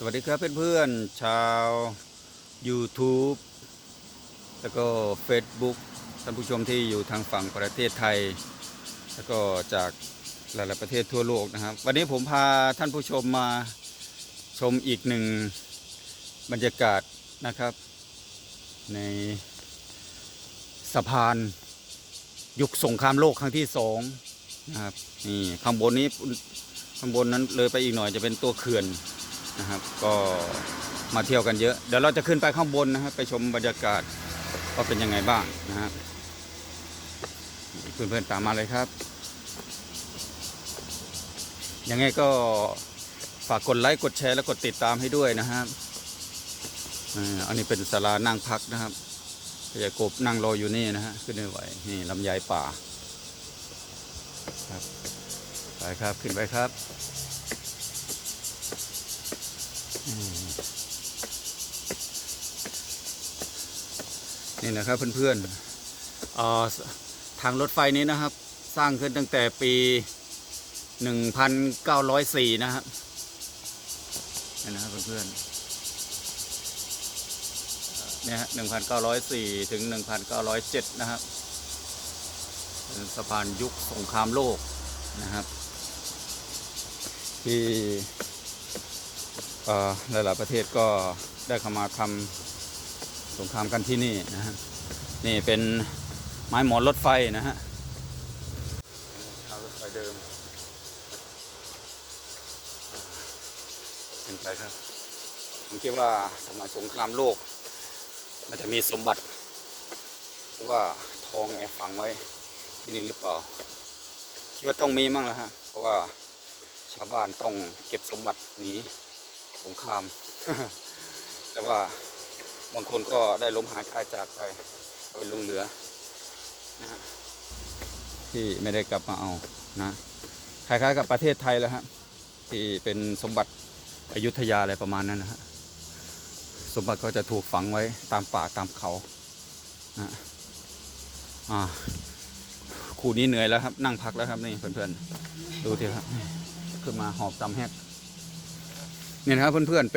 สวัสดีครับเพื่อนๆชาว YouTube แล้วก็ Facebook ท่านผู้ชมที่อยู่ทางฝั่งประเทศไทย แล้วก็จากหลายๆประเทศทั่วโลกนะครับ วันนี้ผมพาท่านผู้ชมมาชมอีกหนึ่งบรรยากาศนะครับ ในสะพานยุคสงครามโลกครั้งที่สองนะครับนี่ข้างบนนี้ข้างบนนั้นเลยไปอีกหน่อยจะเป็นตัวเขื่อน นะครับ ก็มาเที่ยวกันเยอะ เดี๋ยวเราจะขึ้นไปข้างบนนะครับไปชมบรรยากาศว่าเป็นยังไงบ้างนะครับเพื่อนๆตามมาเลยครับ ยังไงก็ฝากกดไลค์กดแชร์และกดติดตามให้ด้วยนะครับอันนี้เป็นศาลานั่งพักนะครับพยากบนั่งรออยู่นี่นะฮะขึ้นไม่ไหวนี่ลำไยป่าครับไปครับขึ้นไปครับ นี่นะครับเพื่อนๆทางรถไฟนี้นะครับ สร้างขึ้นตั้งแต่ปี 1904 นะครับนี่นะครับเพื่อนๆเอ่อเนี่ยฮะ1904 ถึง 1907 นะครับเป็นสะพานยุคสงครามโลกนะครับ ที่ หลายๆประเทศก็ได้เข้ามาทำสงครามกันที่นี่นะฮะนี่เป็นไม้หมอนรถไฟนะฮะทางรถไฟเดิมเป็นไปครับผมคิดว่าสมัยสงครามโลก มันจะมีสมบัติหรือว่าทองแอบฝังไว้ที่นี่หรือเปล่าคิดว่าต้องมีมั่งแล้วฮะเพราะว่าชาวบ้านต้องเก็บสมบัติหนี สงคราม แต่ว่าบางคนก็ได้ล้มหายตายจากไปเป็นลงเหลือนะฮะที่ไม่ได้กลับมาเอานะคล้ายๆกับประเทศไทยแล้วฮะที่เป็นสมบัติอยุธยาอะไรประมาณนั้นนะฮะสมบัติก็จะถูกฝังไว้ตามป่าตามเขานะอ่าคู่นี้เหนื่อยแล้วครับ นั่งพักแล้วครับนี่เพื่อนๆ ดูทีครับ ขึ้นมาหอบตามแฮก นี่นะครับเพื่อนๆเป็น